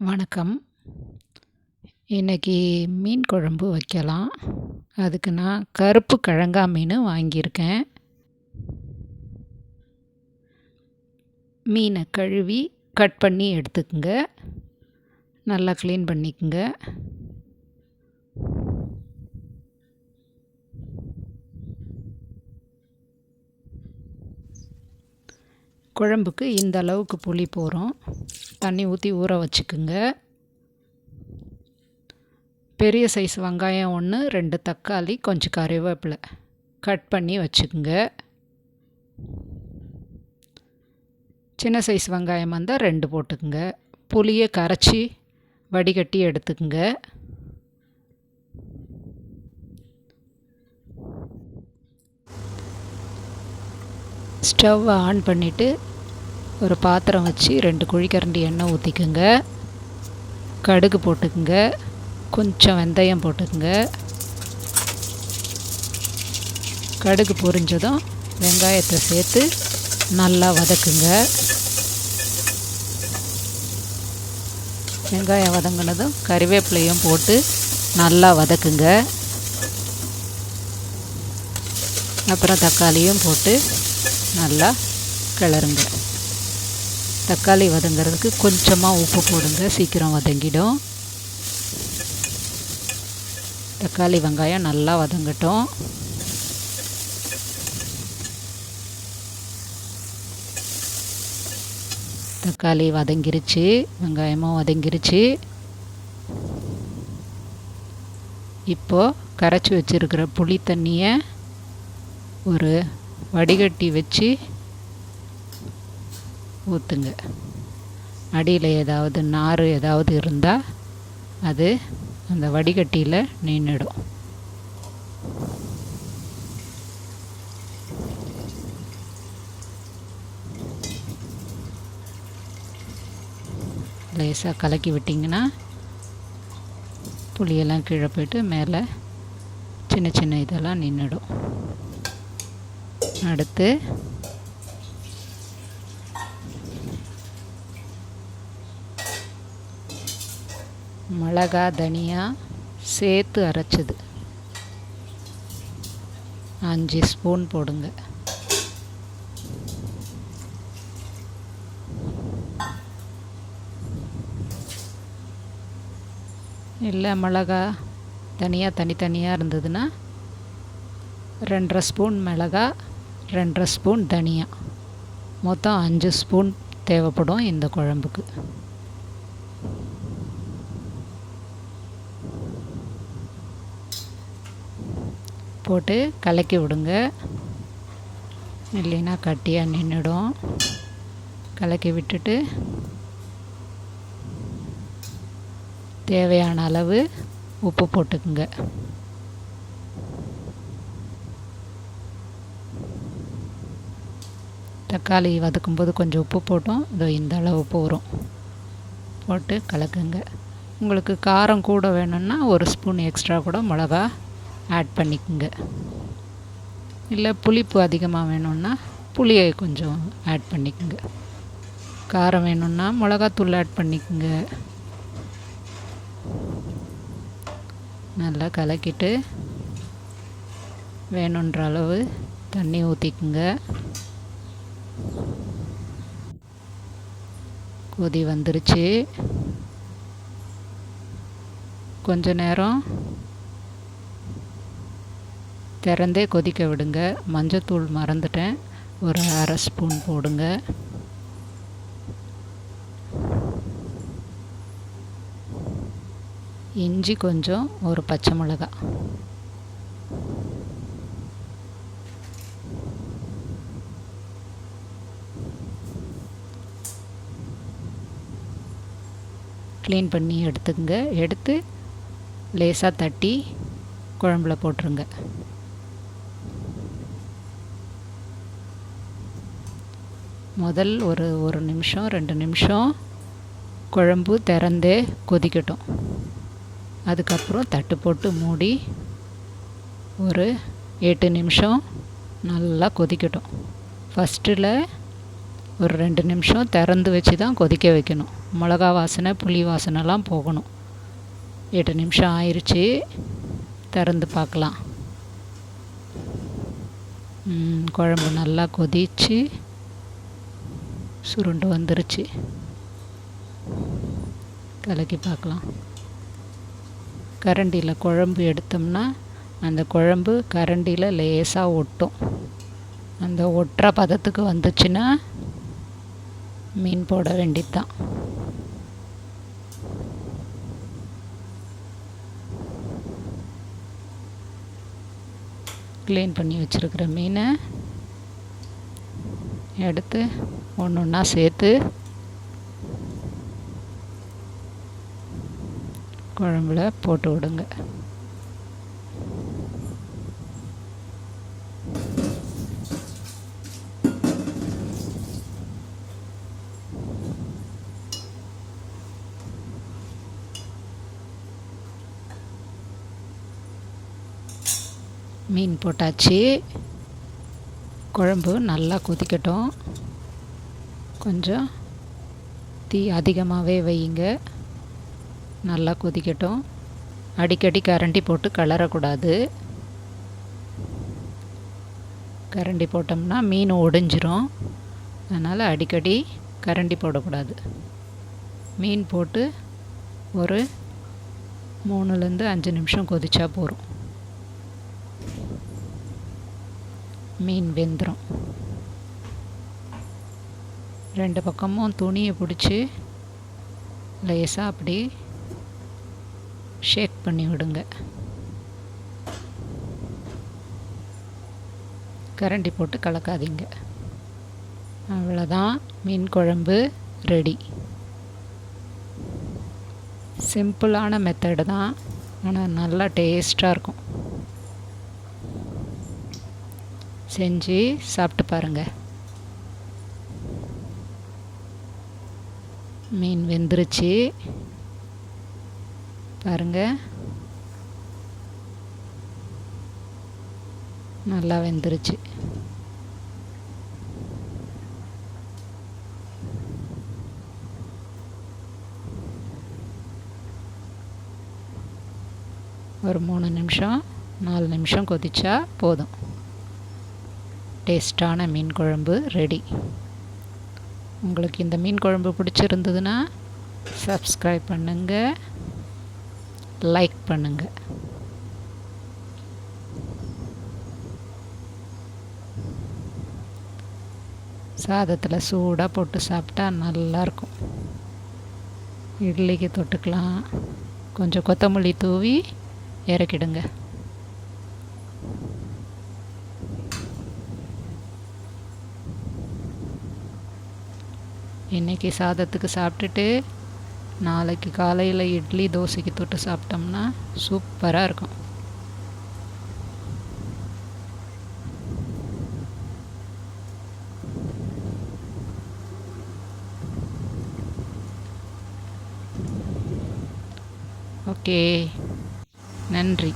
வணக்கம். இன்றைக்கி மீன் குழம்பு வைக்கலாம். அதுக்கு நான் கருப்பு கிழங்கா மீன் வாங்கியிருக்கேன். மீனை கழுவி கட் பண்ணி எடுத்துக்கங்க. நல்லா க்ளீன் பண்ணிக்கங்க. குழம்புக்கு இந்த அளவுக்கு புளி போகிறோம் தண்ணி ஊற்றி ஊற வச்சுக்குங்க. பெரிய சைஸ் வெங்காயம் ஒன்று ரெண்டு தக்காளி கொஞ்சம் கறிவேப்பிலை. கட் பண்ணி வச்சுக்குங்க. சின்ன சைஸ் வெங்காயம் வந்தால் ரெண்டு போட்டுக்குங்க. புளியை கரைச்சி வடிகட்டி எடுத்துக்குங்க. ஸ்டவ் ஆன் பண்ணிவிட்டு ஒரு பாத்திரம் வச்சு ரெண்டு குழிக்கரண்டி எண்ணெய் ஊற்றிக்குங்க கடுகு போட்டுக்குங்க. கொஞ்சம் வெந்தயம் போட்டுக்குங்க. கடுகு பொரிஞ்சதும் வெங்காயத்தை சேர்த்து நல்லா வதக்குங்க. வெங்காயம் வதங்கினதும் கறிவேப்பிலையும் போட்டு நல்லா வதக்குங்க. அப்புறம் தக்காளியும் போட்டு நல்லா கிளறுங்க. தக்காளி வதங்கிறதுக்கு கொஞ்சமாக உப்பு போடுங்க. சீக்கிரம் வதங்கிடும். தக்காளி வெங்காயம் நல்லா வதங்கட்டும். தக்காளி வதங்கிருச்சு. வெங்காயமும் வதங்கிருச்சு. இப்போது கரைச்சி வச்சுருக்கிற புளி தண்ணியை ஒரு வடிகட்டி வச்சு ஊற்றுங்க அடியில் ஏதாவது நார் ஏதாவது இருந்தால் அது அந்த வடிகட்டியில் நின்றுடும் லேசாக கலக்கி விட்டிங்கன்னா புளியெல்லாம் கீழே போயிட்டு மேலே சின்ன சின்ன இதெல்லாம் நின்றுடும் அடுத்து மிளகா தனியா சேர்த்து அரைச்சது. அஞ்சு ஸ்பூன் போடுங்க. இல்லை மிளகா தனியாக தனித்தனியாக இருந்ததுன்னா ரெண்டரை ஸ்பூன் மிளகா ரெண்டரை ஸ்பூன் தனியா. மொத்தம் அஞ்சு ஸ்பூன் தேவைப்படும் இந்த குழம்புக்கு. போட்டு கலக்கி விடுங்க. இல்லைன்னா கட்டியாக நின்றுடும் கலக்கி விட்டுட்டு தேவையான அளவு உப்பு போட்டுக்குங்க. தக்காளி வதக்கும்போது கொஞ்சம் உப்பு போட்டோம். இதோ இந்த அளவு போகிறோம் போட்டு கலக்குங்க. உங்களுக்கு காரம் கூட வேணும்னா ஒரு ஸ்பூன் எக்ஸ்ட்ரா கூட மிளகா ஆட் பண்ணிக்கோங்க. இல்லை புளிப்பு அதிகமாக வேணும்னா புளியை கொஞ்சம் ஆட் பண்ணிக்கோங்க. காரம் வேணும்னா மிளகாத்தூள் ஆட் பண்ணிக்கோங்க. நல்லா கலக்கிட்டு வேணுன்ற அளவு தண்ணி ஊற்றிக்குங்க கொதி வந்துருச்சு. கொஞ்ச நேரம் திறந்தே கொதிக்க விடுங்க. மஞ்சத்தூள் மறந்துட்டேன். ஒரு அரை ஸ்பூன் போடுங்க. இஞ்சி கொஞ்சம் ஒரு பச்சை மிளகா. க்ளீன் பண்ணி எடுத்துக்கங்க. எடுத்து லேசாக தட்டி குழம்புல போட்டுருங்க. முதல் ஒரு ஒரு நிமிஷம் ரெண்டு நிமிஷம் குழம்பு திறந்தே கொதிக்கட்டும். அதுக்கப்புறம் தட்டு போட்டு மூடி ஒரு எட்டு நிமிஷம் நல்லா கொதிக்கட்டும். ஃபஸ்ட்டில் ஒரு ரெண்டு நிமிஷம் திறந்து வச்சு தான் கொதிக்க வைக்கணும். மிளகா வாசனை புளி வாசனைலாம் போகணும். எட்டு நிமிஷம் ஆயிடுச்சு திறந்து பார்க்கலாம். குழம்பு நல்லா கொதிச்சு சுருண்டு வந்துருச்சு. கலக்கி பார்க்கலாம். கரண்டியில் குழம்பு எடுத்தோம்னா அந்த குழம்பு கரண்டியில் லேசாக ஒட்டும். அந்த ஒட்டுற பதத்துக்கு வந்துச்சுன்னா மீன் போட வேண்டியதுதான். க்ளீன் பண்ணி வச்சுருக்கிற மீனை எடுத்து ஒன்று ஒன்றா சேர்த்து குழம்புல போட்டு விடுங்க. மீன் போட்டாச்சு. குழம்பு நல்லா கொதிக்கட்டும். கொஞ்சம் தீ அதிகமாகவே வையுங்க. நல்லா கொதிக்கட்டும். அடிக்கடி கரண்டி போட்டு கலரக்கூடாது. கரண்டி போட்டோம்னா மீன் ஒடிஞ்சிரும். அதனால் அடிக்கடி கரண்டி போடக்கூடாது. மீன் போட்டு ஒரு மூணுலேருந்து அஞ்சு நிமிஷம் கொதிச்சா போதும். மீன் வெந்துடும் ரெண்டு பக்கமும் துணியை பிடிச்சி லேசாக அப்படி ஷேக் பண்ணி விடுங்க. கரண்டி போட்டு கலக்காதீங்க. அவ்வளோதான் மீன் குழம்பு ரெடி சிம்பிளான மெத்தடு தான். ஆனால் நல்லா டேஸ்ட்டாக இருக்கும். செஞ்சு சாப்பிட்டு பாருங்கள் மீன் வெந்துருச்சு. பாருங்கள் நல்லா வெந்துருச்சு. ஒரு மூணு நிமிஷம் நாலு நிமிஷம் கொதிச்சா போதும். டேஸ்டான மீன் குழம்பு ரெடி. உங்களுக்கு இந்த மீன் குழம்பு பிடிச்சிருந்ததுன்னா சப்ஸ்கிரைப் பண்ணுங்கள் லைக் பண்ணுங்கள் சாதத்தில் சூடாக போட்டு சாப்பிட்டா நல்லாயிருக்கும். இட்லிக்கு தொட்டுக்கலாம். கொஞ்சம் கொத்தமல்லி தூவி இறக்கிடுங்க. இன்றைக்கி சாதத்துக்கு சாப்பிட்டுட்டு நாளைக்கு காலையில் இட்லி தோசைக்கு தொட்டு சாப்பிட்டோம்னா சூப்பராக இருக்கும். ஓகே. நன்றி.